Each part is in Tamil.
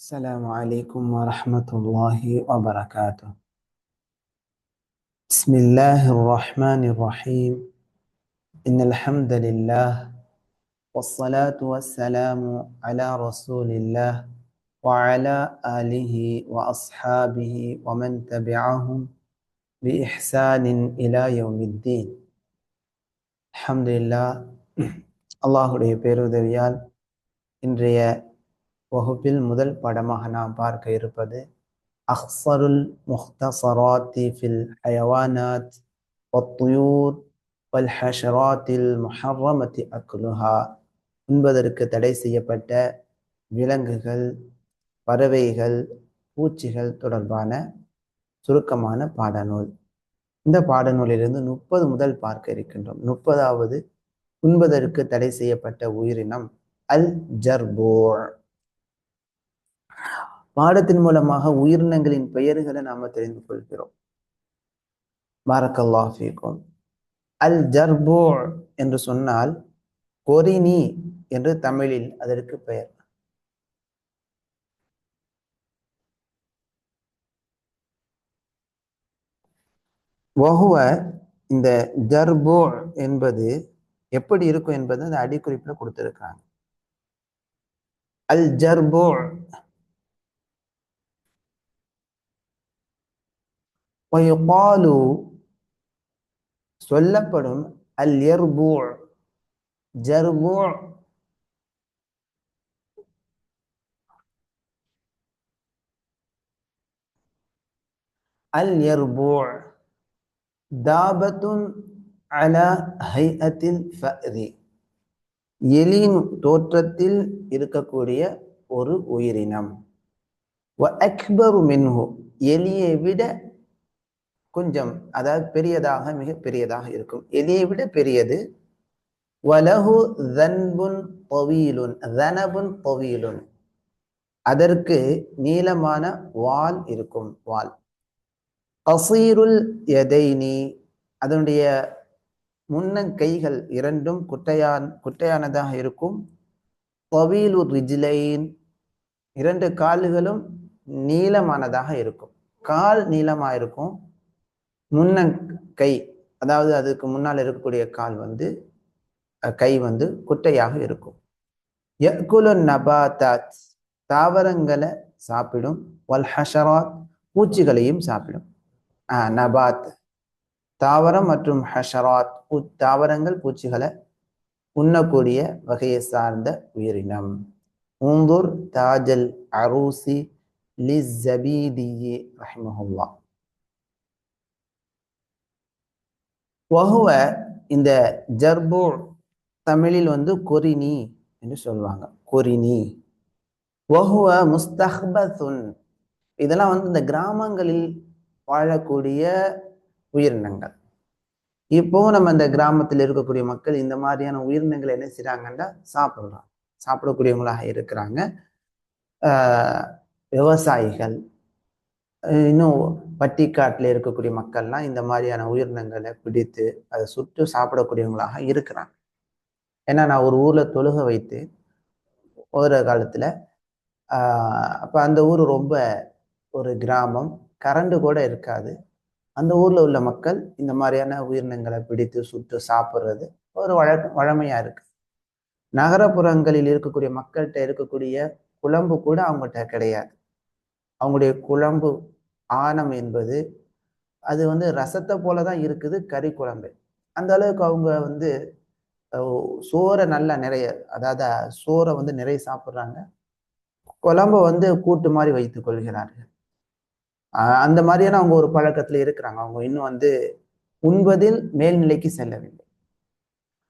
السلام عليكم ورحمة الله وبركاته بسم الله الرحمن الرحيم إن الحمد لله والصلاة والسلام على رسول الله وعلى آله وأصحابه ومن تبعهم بإحسان إلى يوم الدين الحمد لله அல்லாஹுடைய பேருதவியால் இன்றைய வகுப்பில் முதல் படமாக நாம் பார்க்க இருப்பது அஹ்சருல் முஹ்தசராத்தி ஃபில் ஹயவானாத் ஒத்துயூர் வல் ஹஷராத்தில் முஹர்ரமத்தி அக்லுஹா உண்பதற்கு தடை செய்யப்பட்ட விலங்குகள் பறவைகள் பூச்சிகள் தொடர்பான சுருக்கமான பாடநூல். இந்த பாடநூலிலிருந்து முப்பது முதல் பார்க்க இருக்கின்றோம். முப்பதாவது உண்பதற்கு தடை செய்யப்பட்ட உயிரினம் அல் ஜர்போர் பாடத்தின் மூலமாக உயிரினங்களின் பெயர்களை நாம தெரிந்து கொள்கிறோம். பாரக்கல்லாஃபிக்கும் அல் ஜர்போ என்று சொன்னால் கொரினி என்று தமிழில் அதற்கு பெயர். வகுவ இந்த ஜர்போ என்பது எப்படி இருக்கும் என்பது அந்த அடிக்குறிப்பில் கொடுத்திருக்காங்க அல் ஜர்போ வயுகாலு சொல்லப்படும் அல் எர்பூ ஜர்பூ அல் எர்பூ தாபத்துன் அல ஹைஅத்தில் ஃபரி எலியின் தோற்றத்தில் இருக்கக்கூடிய ஒரு உயிரினம். வ அக்பரு மின்ஹு எலியை விட கொஞ்சம் அதாவது பெரியதாக மிக பெரியதாக இருக்கும். எதையை விட பெரியது. வலஹு தன்புன் பவீலுன் தனபுன் பவீலுன் அதற்கு நீளமான வால் இருக்கும் வால். கசீருல் எதைனி அதனுடைய முன்னங்கைகள் இரண்டும் குட்டையான் குட்டையானதாக இருக்கும். பவீலு ரிஜிலைன் இரண்டு கால்களும் நீளமானதாக இருக்கும். கால் நீளமாக இருக்கும் முன்னங்கை அதாவது அதுக்கு முன்னால் இருக்கக்கூடிய கால் வந்து கை வந்து குட்டையாக இருக்கும். யக்குலு நபாத்தாத் தாவரங்களை சாப்பிடும். வல் ஹஷராத் பூச்சிகளையும் சாப்பிடும். நபாத் தாவரம் மற்றும் ஹஷராத் தாவரங்கள் பூச்சிகளை உண்ணக்கூடிய வகையை சார்ந்த உயிரினம். ஊந்தூர் தாஜல் அரூசி லிஸ்ஸபீதியி ரஹ்மஹுல்லா. வகுவ இந்த ஜர்போ தமிழில் வந்து கொரினி என்று சொல்லுவாங்க. கொரினி. வகுவ முஸ்தஹபத்துன் இதெல்லாம் வந்து இந்த கிராமங்களில் வாழக்கூடிய உயிரினங்கள். இப்போ நம்ம இந்த கிராமத்தில் இருக்கக்கூடிய மக்கள் இந்த மாதிரியான உயிரினங்களை என்ன செய்றாங்கன்னா சாப்பிட்றாங்க. சாப்பிடக்கூடியவங்களாக இருக்கிறாங்க. விவசாயிகள் இன்னும் பட்டிக்காட்டில் இருக்கக்கூடிய மக்கள்லாம் இந்த மாதிரியான உயிரினங்களை பிடித்து அதை சுட்டு சாப்பிடக்கூடியவங்களாக இருக்கிறாங்க. ஏன்னா நான் ஒரு ஊரில் தொழுக வைத்து ஒரு காலத்தில் அப்போ அந்த ஊர் ரொம்ப ஒரு கிராமம் கரண்டு கூட இருக்காது. அந்த ஊரில் உள்ள மக்கள் இந்த மாதிரியான உயிரினங்களை பிடித்து சுட்டு சாப்பிட்றது ஒரு வழ வழமையாக இருக்கு. நகரப்புறங்களில் இருக்கக்கூடிய மக்கள்கிட்ட இருக்கக்கூடிய குழம்பு கூட அவங்கள்ட்ட கிடையாது. அவங்களுடைய குழம்பு ஆணம் என்பது அது வந்து ரசத்தை போல தான் இருக்குது கறி குழம்பு. அந்த அளவுக்கு அவங்க வந்து சோறை நல்லா நிறைய அதாவது சோறை வந்து நிறைய சாப்பிட்றாங்க. குழம்ப வந்து கூட்டு மாதிரி வைத்துக் கொள்கிறார்கள். அந்த மாதிரியான அவங்க ஒரு பழக்கத்தில் இருக்கிறாங்க. அவங்க இன்னும் வந்து உண்பதில் மேல்நிலைக்கு செல்லவில்லை.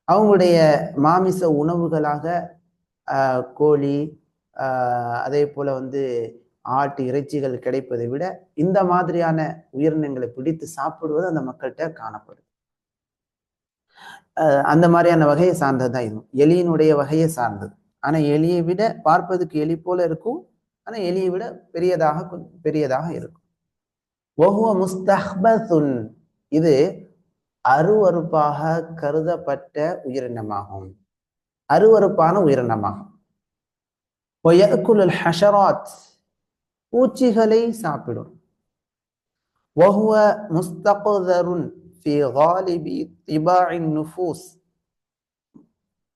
அவங்களுடைய மாமிச உணவுகளாக கோழி அதே போல வந்து ஆட்டு இறைச்சிகள் கிடைப்பதை விட இந்த மாதிரியான உயிரினங்களை பிடித்து சாப்பிடுவது அந்த மக்கள்கிட்ட காணப்படுது. அந்த மாதிரியான வகையை சார்ந்தது தான் இதுவும் எலியினுடைய வகையை சார்ந்தது. ஆனா எலியை விட பார்ப்பதுக்கு எலி போல இருக்கும். ஆனா எலியை விட பெரியதாக பெரியதாக இருக்கும். ஒஹுவ முஸ்தஹ்பசுன். இது அருவறுப்பாக கருதப்பட்ட உயிரினமாகும். அருவறுப்பான உயிரினமாகும். ஹஷராத். பூச்சிகளை சாப்பிடும் وهو مستقذر في غالب طباع النفوس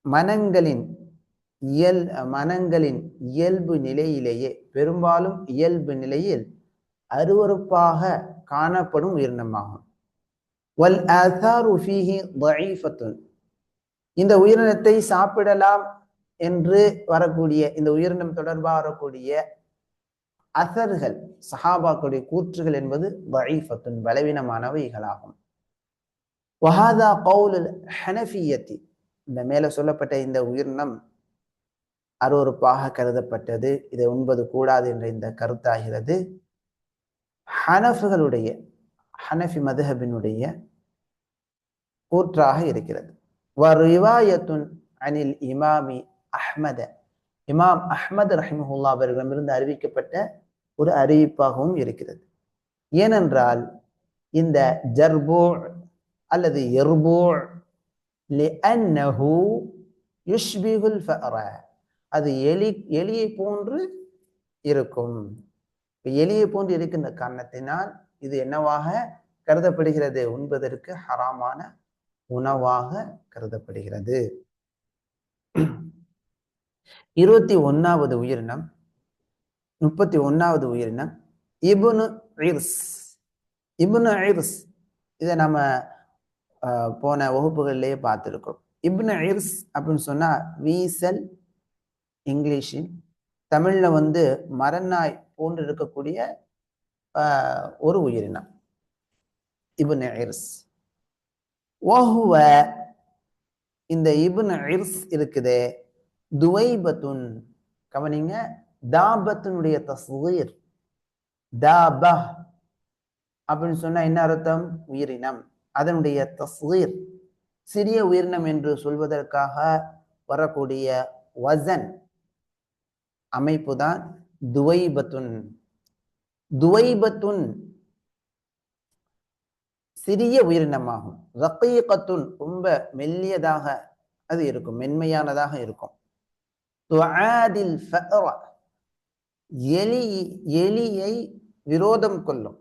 மனங்களின் இயல் மனங்களின் இயல்பு நிலையிலேயே பெரும்பாலும் இயல்பு நிலையில் அருவறுப்பாக காணப்படும் உயிரினமாகும் வல் ஆசாரு ஃபீஹி தஈஃபத்துன் இந்த உயிரினத்தை சாப்பிடலாம் என்று வரக்கூடிய இந்த உயிரினம் தொடர்பாக வரக்கூடிய அசர்கள் சஹாபாக்களுடைய கூற்றுகள் என்பது தஈஃபத்துன் பலவீனமானவைகளாகும். வஹாதா கவுலுல் ஹனஃபியத்தி இந்த மேல சொல்லப்பட்ட இந்த உயிரினம் அருவறுப்பாக கருதப்பட்டது இதை உண்பது கூடாது என்ற இந்த கருத்தாகிறது. ஹனஃபுகளுடைய ஹனஃபி மதுஹபினுடைய கூற்றாக இருக்கிறது. வரிவாயத்துன் அனில் இமாமி அஹ்மத இமாம் அஹ்மது ரஹிமஹுல்லா அவர்களிடமிருந்து அறிவிக்கப்பட்ட ஒரு அறிவிப்பாகவும் இருக்கிறது. ஏனென்றால் இந்த ஜர்பூ அல்லது எர்பூ லிஅன்னஹு யுஷ்பிகுல் ஃபஅர. அது எலி எலியை போன்று இருக்கும். எலியை போன்று இருக்கின்ற காரணத்தினால் இது என்னவாக கருதப்படுகிறது? உண்பதற்கு ஹராமான உணவாக கருதப்படுகிறது. இருபத்தி ஒன்னாவது உயிரினம் முப்பத்தி ஒன்னாவது உயிரினம் இபுனு இர்ஸ் இபுனு இர்ஸ் இதை நம்ம போன வகுப்புகளிலேயே பார்த்துருக்கோம் இப்னு இர்ஸ் அப்படின்னு சொன்னா வீசல் இங்கிலீஷில் தமிழ்ல வந்து மரநாய் போன்று இருக்கக்கூடிய ஒரு உயிரினம் இபுன் இர்ஸ் ஓஹுவ இந்த இபுன் இர்ஸ் இருக்குதே துவைபத்துன். கவனிங்க தாபத்தினுடைய தஸ்வீர் தாபா அப்படின்னு சொன்னா என்ன அர்த்தம்? உயிரினம். அதனுடைய தஸ்வீர் சிறிய உயிரினம் என்று சொல்வதற்காக வரக்கூடிய வசன் அமைப்பு தான் துவைபத்துன். துவைபத்துன் சிறிய உயிரினமாகும். ரக்கீகத்துன் ரொம்ப மெல்லியதாக அது இருக்கும் மென்மையானதாக இருக்கும். எலி எலியை விரோதம் கொள்ளும்.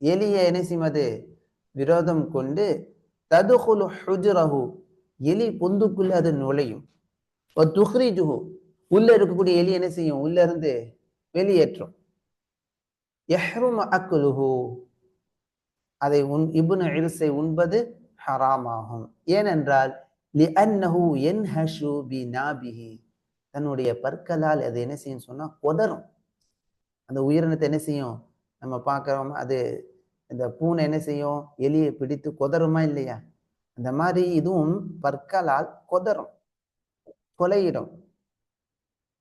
எலியை என்ன செய்வது விரோதம் கொண்டு ததுகுலு ஹுஜுரஹு எலி பொந்துக்குள்ள அது நுழையும். துஹ்ரிஜுஹு உள்ள இருக்கக்கூடிய எலி என்ன செய்யும்? உள்ள இருந்து வெளியேற்றும். எஹ்ரும் அக்குலுஹு அதை உன் இபுன இரிசை உண்பது ஹராமாகும். ஏனென்றால் லி அன்னஹு என் ஹஷு பி நாபிஹி தன்னுடைய பற்களால் அது என்ன செய்யும் சொன்னா கொதரும் அந்த உயிரினத்தை என்ன செய்யும்? நம்ம பார்க்குறோம் அது இந்த பூனை என்ன செய்யும்? எலியை பிடித்து கொதருமா இல்லையா? அந்த மாதிரி இதுவும் பற்களால் கொதரும் கொலையிடும்.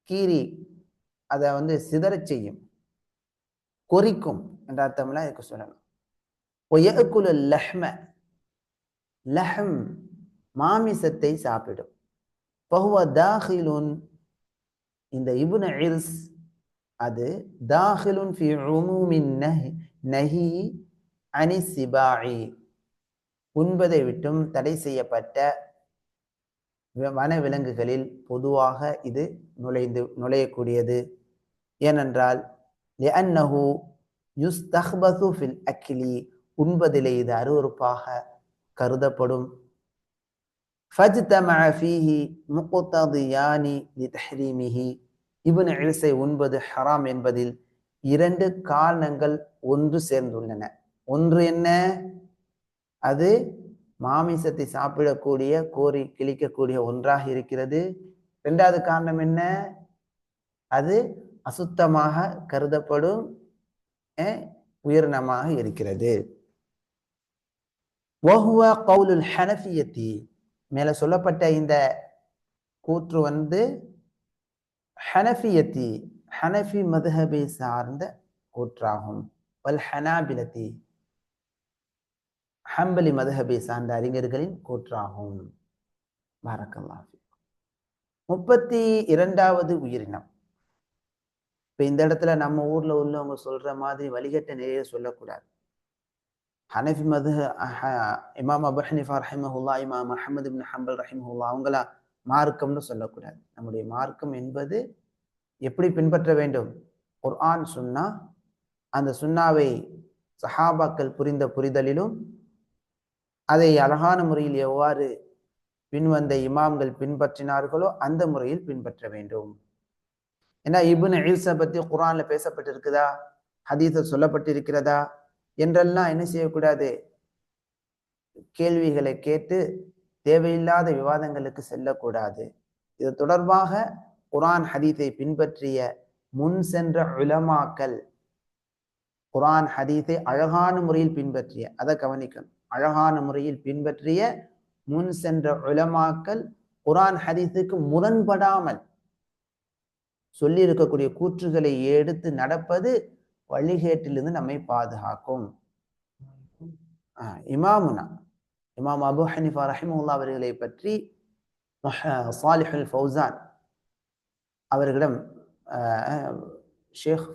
கீறி அதை வந்து சிதறச் செய்யும் கொறிக்கும் என்ற அர்த்தம்லாம் இதுக்கு சொல்லணும். ஒயக்குல லஹ்ம லஹம் மாமிசத்தை சாப்பிடும். பகுவ தாஹிலுன் இந்த இபுன இர்ஸ் அது தாஹிலுன் ஃபி உமூமின் நஹி நஹி அனி சிபாயி உண்பதை விட்டும் தடை செய்யப்பட்ட வனவிலங்குகளில் பொதுவாக இது நுழைந்து நுழையக்கூடியது. ஏனென்றால் லிஅன்னஹு யுஸ்தஹ்பசு ஃபில் அக்கிலி உண்பதிலே இது அருவறுப்பாக கருதப்படும். ஃபஜ்தம ஃபீஹி யானி லிதஹ்ரீமிஹி. இபுன் இர்ஸை உண்பது ஹராம் என்பதில் இரண்டு காரணங்கள் ஒன்று சேர்ந்துள்ளன. ஒன்று என்ன? அது மாமிசத்தை சாப்பிடக்கூடிய கோரி கிழிக்கக்கூடிய ஒன்றாக இருக்கிறது. ரெண்டாவது காரணம் என்ன? அது அசுத்தமாக கருதப்படும் உயிரினமாக இருக்கிறது. கவுலுல் ஹனஃபியத்தி. மேல சொல்லப்பட்ட இந்த கூற்று வந்து ஹனஃபியத்தி ஹனஃபி மதுஹபை சார்ந்த கூற்றாகும். வல் ஹனாபிலத்தி ஹம்பலி மதுஹபை சார்ந்த அறிஞர்களின் கூற்றாகும். பாரக்கல்லாஃபி முப்பத்தி இரண்டாவது உயிரினம். இப்போ இந்த இடத்துல நம்ம ஊரில் உள்ளவங்க சொல்கிற மாதிரி வழிகட்ட நிலையை சொல்லக்கூடாது. ஹனஃபி மது இமாம் அபு ஹனிஃபா ரஹிமஹுல்லா இமாம் அஹமது பின் ஹம்பல் ரஹிமஹுல்லா அவங்களா மார்க்கம்னு சொல்லக்கூடாது. நம்முடைய மார்க்கம் என்பது எப்படி பின்பற்ற வேண்டும்? குர்ஆன் சுன்னா அந்த சுன்னாவை சஹாபாக்கள் புரிந்த புரிதலிலும் அதை அழகான முறையில் எவ்வாறு பின்வந்த இமாம்கள் பின்பற்றினார்களோ அந்த முறையில் பின்பற்ற வேண்டும். ஏன்னா இபுன் ஈசா பத்தி குரான்ல பேசப்பட்டிருக்குதா? ஹதீஸ சொல்லப்பட்டிருக்கிறதா? என்றெல்லாம் என்ன செய்யக்கூடாது? கேள்விகளை கேட்டு தேவையில்லாத விவாதங்களுக்கு செல்லக்கூடாது. இது தொடர்பாக குரான் ஹதீஸை பின்பற்றிய முன் சென்ற உலமாக்கல் குரான் ஹதீஸை அழகான முறையில் பின்பற்றிய அதை கவனிக்கணும். அழகான முறையில் பின்பற்றிய முன் சென்ற உலமாக்கல் குரான் ஹதீஸுக்கு முரண்படாமல் சொல்லி இருக்கக்கூடிய கூற்றுகளை எடுத்து நடப்பது வழிகேட்டிலிருந்து நம்மை பாதுகாக்கும். இமாமுனா. இமாம் அபு ஹனிஃபா ரஹிமுல்லா அவர்களை பற்றி சாலிஹுல் ஃபௌசான் அவர்களிடம் ஷேக்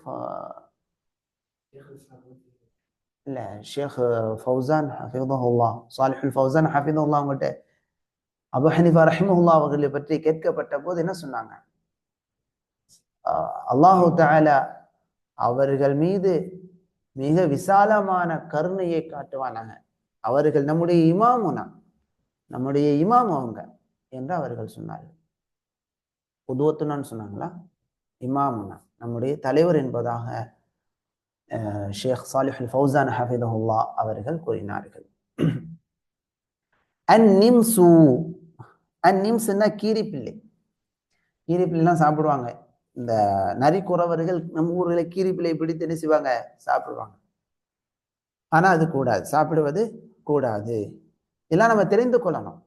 இல்ல ஷேக் ஃபௌசான் ஹஃபிதுல்லா சாலிஹுல் ஃபௌசான் ஹஃபிதுல்லா அவங்ககிட்ட அபு ஹனிஃபா ரஹிமுல்லா அவர்களை பற்றி கேட்கப்பட்ட போது என்ன சொன்னாங்க? அல்லாஹு தாலா அவர்கள் மீது மிக விசாலமான கருணையை காட்டுவானாங்க அவர்கள் நம்முடைய இமாமுனா நம்முடைய இமாம் அவங்க என்று அவர்கள் சொன்னார்கள். உதுவத்துனான்னு சொன்னாங்களா? இமாமுனா நம்முடைய தலைவர் என்பதாக ஷேக் சாலிஹுல் ஃபௌசான் ஹஃபிதஹுல்லா அவர்கள் கூறினார்கள். அந்நிம்சு அந்நிம்சுன்னா கீரிப்பிள்ளை. கீரிப்பிள்ளைலாம் சாப்பிடுவாங்க. இந்த நரிக்குறவர்கள் நம்ம ஊர்களை கீரிப்பிள்ளை பிடித்து என்ன செய்வாங்க? சாப்பிடுவாங்க. ஆனால் அது கூடாது. சாப்பிடுவது கூடாது. இதெல்லாம் நம்ம தெரிந்து கொள்ளணும்.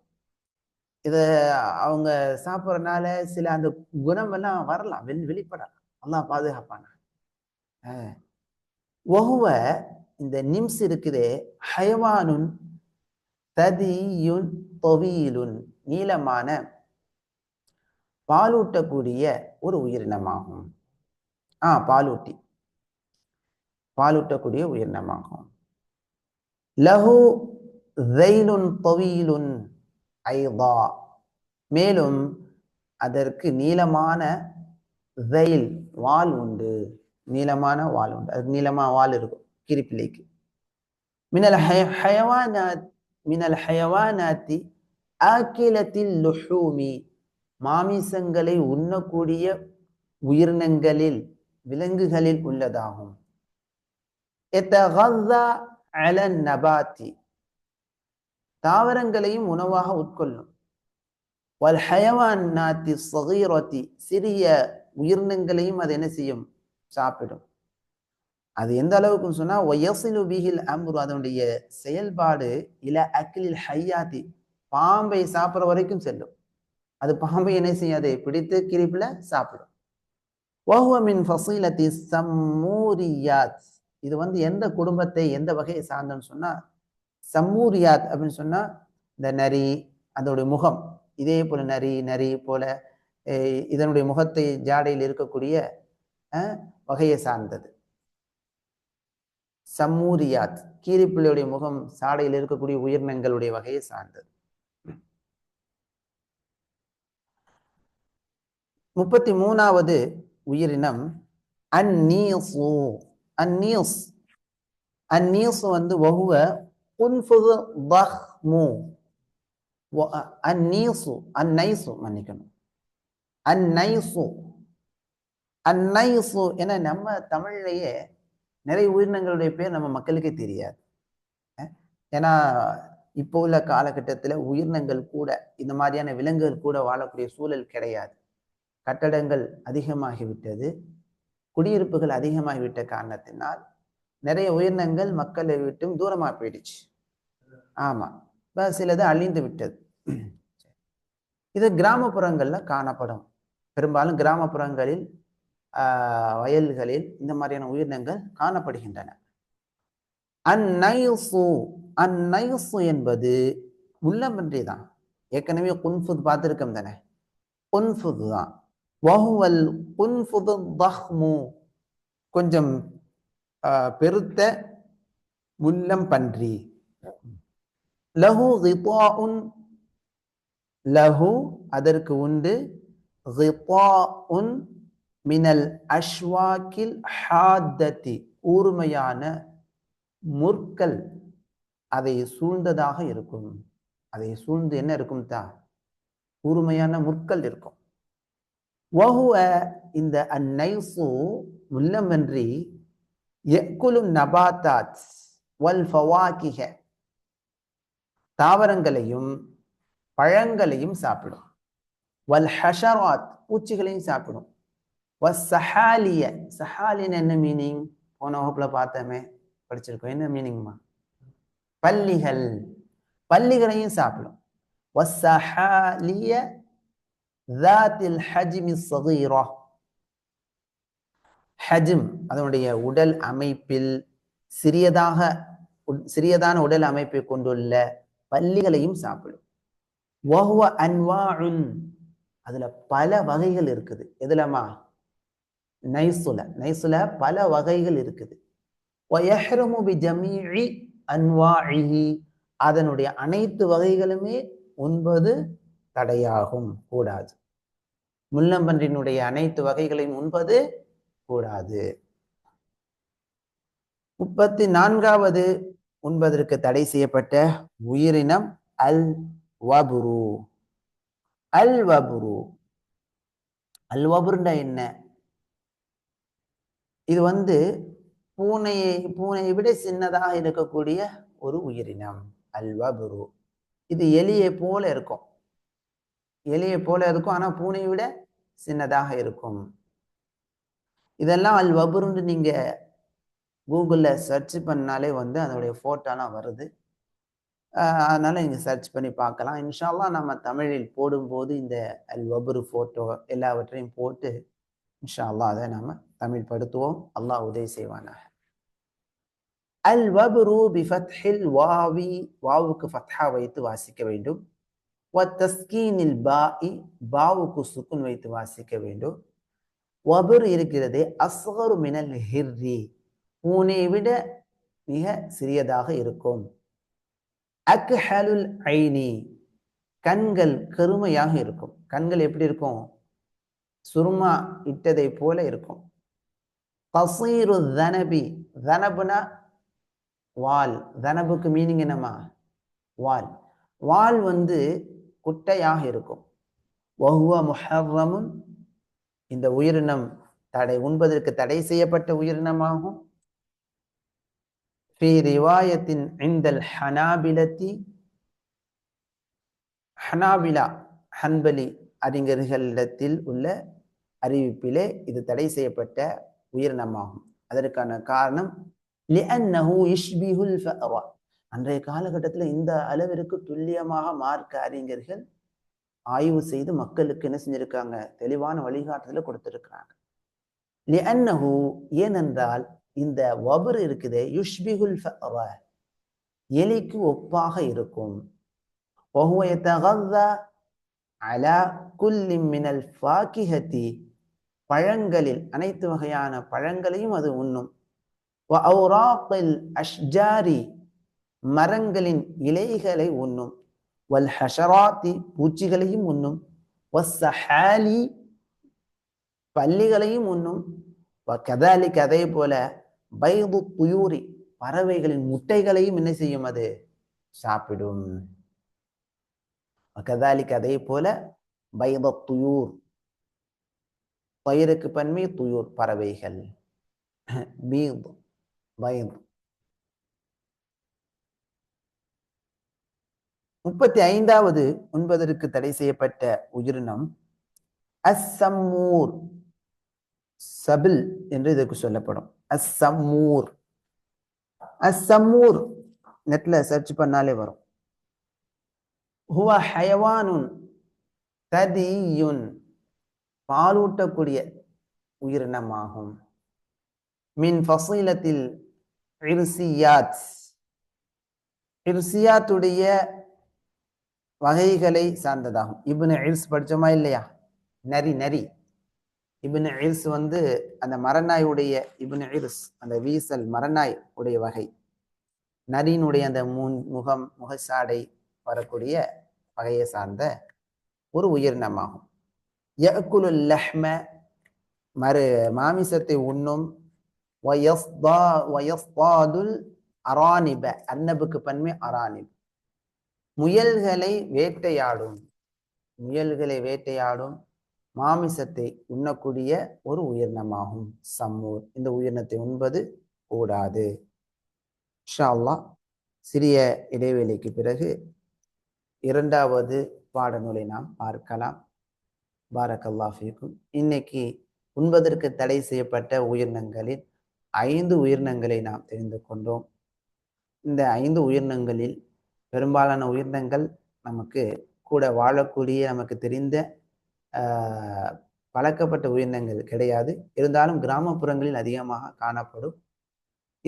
இதை அவங்க சாப்பிட்றதுனால சில அந்த குணம் எல்லாம் வரலாம். வெளி வெளிப்படலாம். எல்லாம் பாதுகாப்பான ஒகுவ இந்த நிம்ஸ் இருக்குதே ஹயவானுன் ததியுன் தொவியிலுன் நீளமான பாலூட்டக்கூடிய ஒரு உயிரினமாகும். ஆ பாலூட்டி. பாலூட்டக்கூடிய உயிரினமாகும். லஹு ஜெயிலுன் தொவியிலுன் ஐதா. மேலும் அதற்கு நீளமான வெயில் வால் உண்டு. நீளமான வால் உண்டு. அது நீளமா வால் இருக்கும் கிரிப்பிலைக்கு. மினல் ஹயவானாத் மினல் ஹயவானாத்தி ஆக்கிலத்தில் லுஹூமி. மாமிசங்களை உண்ணக்கூடிய உயிரினங்களில் விலங்குகளில் உள்ளதாகும். நபாத்தி. தாவரங்களையும் உணவாக உட்கொள்ளும். வல் சகீரத்தி. சிறிய உயிரினங்களையும் அது என்ன செய்யும்? சாப்பிடும். அது எந்த அளவுக்குன்னு சொன்னா ஒயசிலு பிஹில் அம்ரு அதனுடைய செயல்பாடு இல அக்கிலில் ஹையாத்தி. பாம்பை சாப்பிட்ற வரைக்கும் செல்லும். அது பாம்பு என்ன செய்யாது? பிடித்து கிரிப்பில் சாப்பிடும். ஓஹுவமின் ஃபசீலத்தி சம்மூரியாத். இது வந்து எந்த குடும்பத்தை எந்த வகையை சார்ந்தன்னு சொன்னா சம்மூரியாத் அப்படின்னு சொன்னா இந்த நரி அதனுடைய முகம். இதே போல நரி நரி போல இதனுடைய முகத்தை ஜாடையில் இருக்கக்கூடிய வகையை சார்ந்தது. சம்மூரியாத். கீரிப்பிள்ளையுடைய முகம் சாடையில் இருக்கக்கூடிய உயிரினங்களுடைய வகையை சார்ந்தது. முப்பத்தி மூணாவது உயிரினம் அந்நீசு. அந்நீஸ். அந்நீஸ் வந்து வகுவ குன்ஃபுது பஹ்மு அந்நீசு அந்நைசு மன்னிக்கணும். அந்நைசு. அந்நைசு என நம்ம தமிழ்லையே நிறைய உயிரினங்களுடைய பேர் நம்ம மக்களுக்கே தெரியாது. ஏன்னா இப்போ உள்ள காலகட்டத்தில் உயிரினங்கள் கூட இந்த மாதிரியான விலங்குகள் கூட வாழக்கூடிய சூழல் கிடையாது. கட்டடங்கள் அதிகமாகிவிட்டது. குடியிருப்புகள் அதிகமாகிவிட்ட காரணத்தினால் நிறைய உயிரினங்கள் மக்களை விட்டும் தூரமாக போயிடுச்சு. ஆமாம் இப்போ சிலது அழிந்து விட்டது. இது கிராமப்புறங்களில் காணப்படும். பெரும்பாலும் கிராமப்புறங்களில் வயல்களில் இந்த மாதிரியான உயிரினங்கள் காணப்படுகின்றன. அந்நைசு அந்நைசு என்பது உள்ளமன்றி தான். ஏற்கனவே குன்ஃபுத் பார்த்துருக்கோம் தானே? குன்ஃபுத் தான். வஹுவல் குன்ஃபுது தஹ்மு. கொஞ்சம் பெருத்த முல்லம் பன்றி. லஹு உன் லஹு அதற்கு உண்டு. உன் மினல் அஷ்வாக்கில் ஹாத்தத்தி ஊர்மையான முற்கள் அதை சூழ்ந்ததாக இருக்கும். அதை சூழ்ந்து என்ன இருக்கும் தா கூர்மையான முற்கள் இருக்கும். வஹுவ இந்த அந்நைசு முள்ளம்பன்றி எக்குலும் நபாத்தாத் வல் ஃபவாக்கிஹ தாவரங்களையும் பழங்களையும் சாப்பிடும். வல் ஹஷராத் பூச்சிகளையும் சாப்பிடும். வ சஹாலிய சஹாலின் என்ன மீனிங் போன வகுப்புல பார்த்தோமே படிச்சிருக்கோம். என்ன மீனிங்மா பள்ளிகள் பள்ளிகளையும் சாப்பிடும். வ சஹாலிய தாத்தில் ஹஜ்மி சகீரா ஹஜிம் அதனுடைய உடல் அமைப்பில் சிறியதாக சிறியதான உடல் அமைப்பை கொண்டுள்ள பள்ளிகளையும் சாப்பிடும். வஹுவ அன்வாஉன். அதுல பல வகைகள் இருக்குது. எதுலமா நைசுல. நைசுல பல வகைகள் இருக்குது. அன்வாஇஹி. அதனுடைய அனைத்து வகைகளுமே ஒன்பது தடையாகும் கூடாது. முள்ளம்பன்றினுடைய அனைத்து வகைகளையும் உண்பது கூடாது. முப்பத்தி நான்காவது உண்பதற்கு தடை செய்யப்பட்ட உயிரினம் அல் வபுரு. அல் வபுரு. அல் வபுருண்டா என்ன? இது வந்து பூனையை பூனையை விட சின்னதாக இருக்கக்கூடிய ஒரு உயிரினம் அல் வபுரு. இது எலியை போல இருக்கும். எலியை போல இருக்கும். ஆனால் பூனையை விட சின்னதாக இருக்கும். இதெல்லாம் அல் வபுருன்னு நீங்கள் கூகுளில் சர்ச் பண்ணாலே வந்து அதோடைய ஃபோட்டோலாம் வருது. அதனால் நீங்கள் சர்ச் பண்ணி பார்க்கலாம். இன்ஷால்லா நம்ம தமிழில் போடும்போது இந்த அல் வபுரு ஃபோட்டோ எல்லாவற்றையும் போட்டு இன்ஷா அல்லாஹ் அதை நாம் தமிழ் படுத்துவோம் அல்லாஹ் உதவி செய்வானாக. அல் வபுரு பிஃபத்ஹில் வாவி வாவுக்கு ஃபத்ஹா வைத்து வாசிக்க வேண்டும். தஸ்கீனில் பா இ பாவுக்கு சுக்குன் வைத்து வாசிக்க வேண்டும். வபுர் இருக்கிறது அஸ்கரு மினல் ஹிர்ரி ஊனை விட மிக சிறியதாக இருக்கும். அக்ஹலுல் ஐனி கண்கள் கருமையாக இருக்கும். கண்கள் எப்படி இருக்கும்? சுருமா இட்டதை போல இருக்கும். கசீரு தனபி தனபுனா வால். தனபுக்கு மீனிங் என்னம்மா? வால். வால் வந்து குட்டையாக இருக்கும் வஹுவ முஹர்ரமுன் இந்த உயிரினம் தடை உண்பதற்கு தடை செய்யப்பட்ட உயிரினமாகும் في رواية عند الحنابلة ஹனாபிலா ஹன்பலி அறிஞர்களிடத்தில் உள்ள அறிவிப்பிலே இது தடை செய்யப்பட்ட உயிரினமாகும் அதற்கான காரணம் لأنه يشبه الفأر அன்றைய காலகட்டத்தில் இந்த அளவிற்கு துல்லியமாக மார்க்க அறிஞர்கள் ஆய்வு செய்து மக்களுக்கு என்ன செஞ்சிருக்காங்க? தெளிவான வழிகாட்டுதல கொடுத்திருக்கிறாங்க. லியன்னஹு ஏனென்றால் இந்த வபர் இருக்குது யுஷ்பிகுல் எலிக்கு ஒப்பாக இருக்கும். அலா குல்லி மினல் ஃபாக்கிஹதி பழங்களில் அனைத்து வகையான பழங்களையும் அது உண்ணும். அஷ்ஜாரி மரங்களின் இலைகளை உண்ணும். வல் ஹஷராத்தி பூச்சிகளையும் உண்ணும். வஸ்ஸஹாலி பல்லிகளையும் உண்ணும். கதாலிக்கு அதே போல பைபு துயூரி பறவைகளின் முட்டைகளையும் என்ன செய்யும் அது? சாப்பிடும். கதாலிக்கு அதே போல பைப துயூர் பயிருக்கு பன்மை துயூர் பறவைகள். பீத் பைத். முப்பத்தி ஐந்தாவது உண்பதற்கு தடை செய்யப்பட்ட உயிரினம் அஸ்ஸம்மூர் சபில் என்று இதற்கு சொல்லப்படும். அஸ்ஸம்மூர். அஸ்ஸம்மூர் நெட்ல சர்ச் பண்ணாலே வரும். ஹுவ ஹயவானுன் ததியுன் பாலூட்டக்கூடிய உயிரினமாகும். மின் ஃபசீலத்தில் இர்சியாத் இர்சியாத்துடைய வகைகளை சார்ந்ததாகும். இப்னு இர்ஸ் படிச்சோமா இல்லையா? நரி நரி. இப்னு இர்ஸ் வந்து அந்த மரநாயுடைய இப்னு இர்ஸ் அந்த வீசல் மரநாய் உடைய வகை. நரியினுடைய அந்த முன் முகம் முகசாடை வரக்கூடிய வகையை சார்ந்த ஒரு உயிரினமாகும். யக்குலு லஹ்ம மறு மாமிசத்தை உண்ணும். அரானிப அன்னபுக்கு பன்மை அரானிப். முயல்களை வேட்டையாடும். முயல்களை வேட்டையாடும் மாமிசத்தை உண்ணக்கூடிய ஒரு உயிரினமாகும். சம்மூர். இந்த உயிரினத்தை உண்பது கூடாது. ஷால்லா சிறிய இடைவேளைக்கு பிறகு இரண்டாவது பாடநூலை நாம் பார்க்கலாம். பாரக்கல்லா ஃபீக்கும். இன்னைக்கு உண்பதற்கு தடை செய்யப்பட்ட உயிரினங்களில் ஐந்து உயிரினங்களை நாம் தெரிந்து கொண்டோம். இந்த ஐந்து உயிரினங்களில் பெரும்பாலான உயிரினங்கள் நமக்கு கூட வாழக்கூடிய நமக்கு தெரிந்த பழக்கப்பட்ட உயிரினங்கள் கிடையாது. இருந்தாலும் கிராமப்புறங்களில் அதிகமாக காணப்படும்.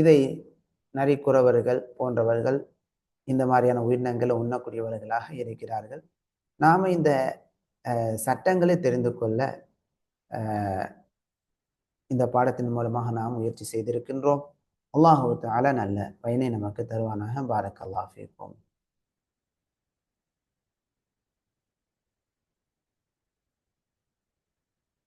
இதை நரிக்குறவர்கள் போன்றவர்கள் இந்த மாதிரியான உயிரினங்களை உண்ணக்கூடியவர்களாக இருக்கிறார்கள். நாம் இந்த சட்டங்களை தெரிந்து கொள்ள இந்த பாடத்தின் மூலமாக நாம் முயற்சி செய்திருக்கின்றோம். அல்லாஹு தால நல்ல பயனை நமக்கு தருவானாக. பாரக் அல்லாஃபிக்கும்